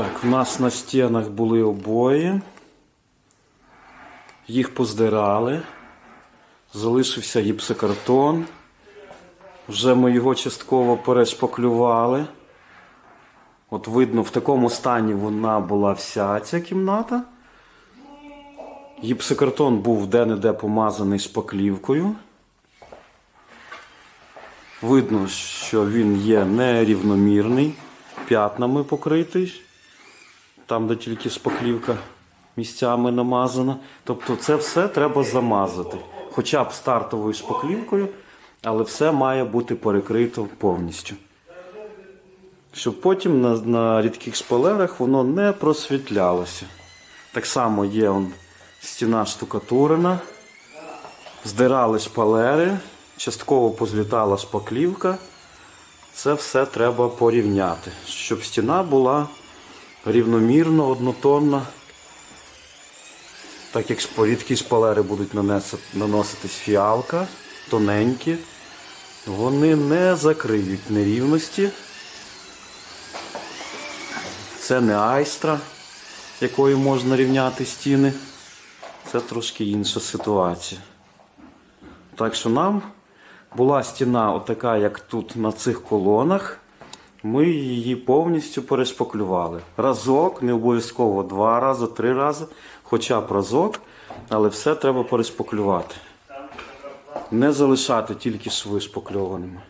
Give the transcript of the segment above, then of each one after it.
Так, в нас на стінах були обої. Їх поздирали. Залишився гіпсокартон. Вже ми його частково перешпаклювали. От видно, в такому стані вона була вся ця кімната. Гіпсокартон був де-не-де помазаний шпаклівкою. Видно, що він є нерівномірний, п'ятнами покритий, там, де тільки шпаклівка місцями намазана. Тобто це все треба замазати. Хоча б стартовою шпаклівкою, але все має бути перекрито повністю. Щоб потім на, на рідких шпалерах воно не просвітлялося. Так само є он, стіна штукатурена, здирали шпалери, частково позлітала шпаклівка. Це все треба порівняти, щоб стіна була рівномірно, однотонна. Так як рідкі шпалери будуть наноситись фіалка, тоненькі, вони не закриють нерівності. Це не айстра, якою можна рівняти стіни. Це трошки інша ситуація. Так що нам була стіна, отака, як тут на цих колонах. Ми її повністю перешпаклювали. Разок, не обов'язково два рази, три рази, хоча б разок, але все треба перешпаклювати. Не залишати тільки шви шпакльованими.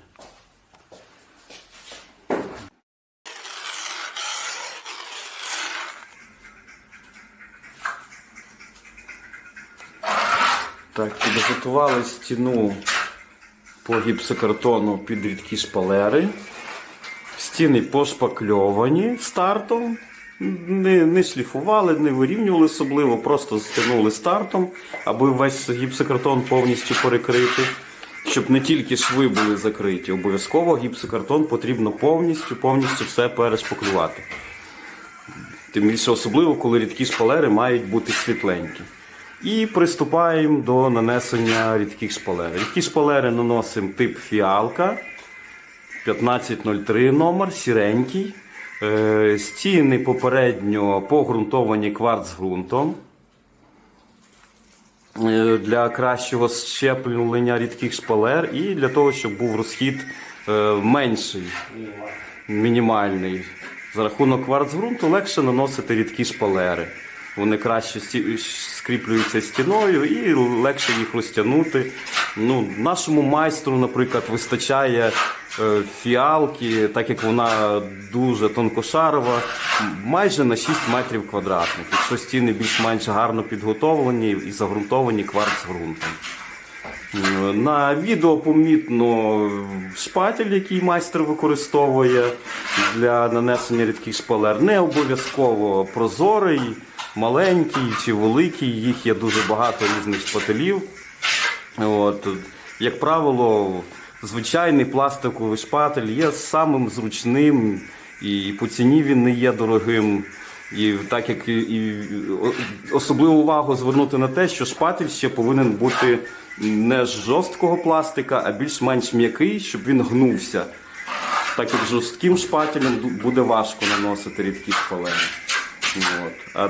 Так, підготували стіну по гіпсокартону під рідкі шпалери. Стіни пошпакльовані стартом. Не, не шліфували, не вирівнювали особливо, просто стягнули стартом, аби весь гіпсокартон повністю перекрити. Щоб не тільки шви були закриті, обов'язково гіпсокартон потрібно повністю, повністю все перешпаклювати. Тим більше особливо, коли рідкі шпалери мають бути світленькі. І приступаємо до нанесення рідких шпалер. Рідкі шпалери наносимо тип фіалка 1503 номер, сіренький. Е, Стіни попередньо погрунтовані кварцґрунтом. Е, Для кращого щеплення рідких шпалер і для того, щоб був розхід е, менший, мінімальний. За рахунок кварцґрунту легше наносити рідкі шпалери. Вони краще скріплюються стіною і легше їх розтягнути. Ну, нашому майстру, наприклад, вистачає фіалки, так як вона дуже тонкошарова, майже на 6 метрів квадратних. Якщо стіни більш-менш гарно підготовлені і загрунтовані кварцґрунтом. На відео помітно шпатель, який майстер використовує для нанесення рідких шпалер. Не обов'язково прозорий, маленький чи великий. Їх є дуже багато різних шпателів. От. Як правило, звичайний пластиковий шпатель є самим зручним і по ціні він не є дорогим. І так як і, і особливу увагу звернути на те, що шпатель ще повинен бути не жорсткого пластика, а більш-менш м'який, щоб він гнувся. Так як жорстким шпателем буде важко наносити рідкі шпалери. От. А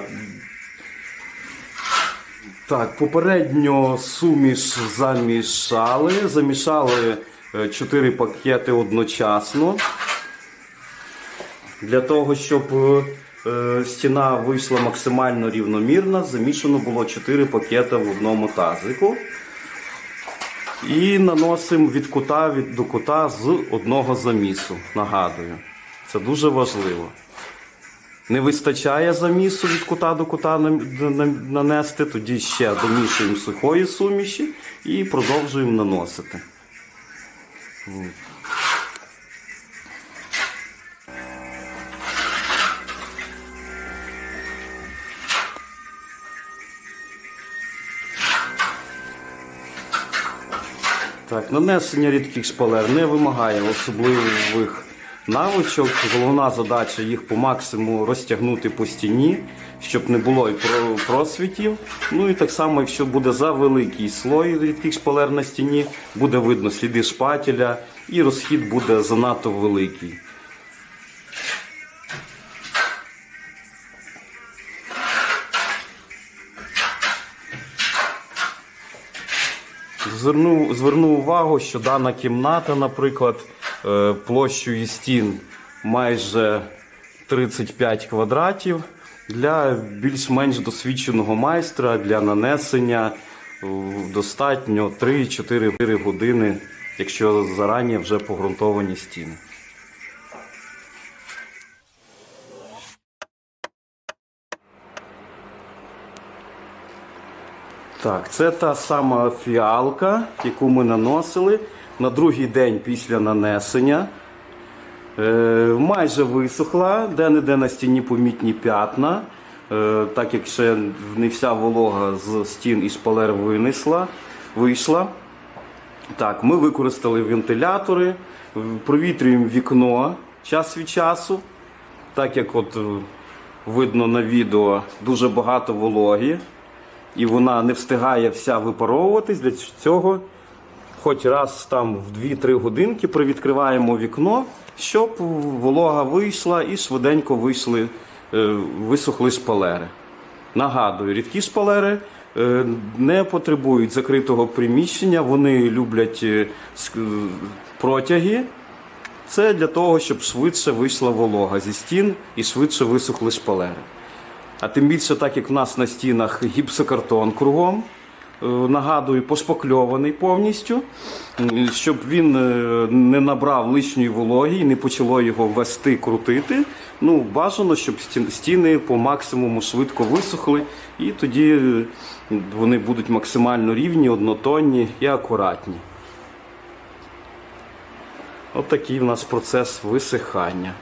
так, попередньо суміш замішали. Замішали 4 пакети одночасно. Для того, щоб е, стіна вийшла максимально рівномірна, замішано було 4 пакети в одному тазику. І наносимо від кута від, до кута з одного замісу. Нагадую. Це дуже важливо. Не вистачає замісу від кута до кута нанести, тоді ще домішуємо сухої суміші і продовжуємо наносити. Так, нанесення рідких шпалер не вимагає особливих навичок. Головна задача їх по максимуму розтягнути по стіні, щоб не було і просвітів. Ну і так само, якщо буде за великий слой рідких шпалер на стіні, буде видно сліди шпателя і розхід буде занадто великий. Зверну, зверну увагу, що дана кімната, наприклад, е, площою стін майже 35 квадратів. Для більш-менш досвідченого майстра для нанесення достатньо 3-4 години, якщо зарані вже погрунтовані стіни. Так, це та сама фіалка, яку ми наносили на другий день після нанесення. Е, майже висохла, де-не-де на стіні помітні п'ятна, е, так як ще не вся волога з стін і шпалер винесла, вийшла. Так, ми використали вентилятори, провітрюємо вікно час від часу, так як от е, видно на відео дуже багато вологі, і вона не встигає вся випаровуватись. Для цього хоч раз там в 2-3 годинки привідкриваємо вікно, щоб волога вийшла і швиденько вийшли, е, висохли шпалери. Нагадую, рідкі шпалери е, не потребують закритого приміщення, вони люблять е, протяги. Це для того, щоб швидше вийшла волога зі стін і швидше висохли шпалери. А тим більше, так як в нас на стінах гіпсокартон кругом, нагадую, пошпакльований повністю, щоб він е, не набрав лишньої вологи і не почало його вести, крутити. Ну, бажано, щоб стіни по максимуму швидко висохли, і тоді е, вони будуть максимально рівні, однотонні і акуратні. От такий в нас процес висихання.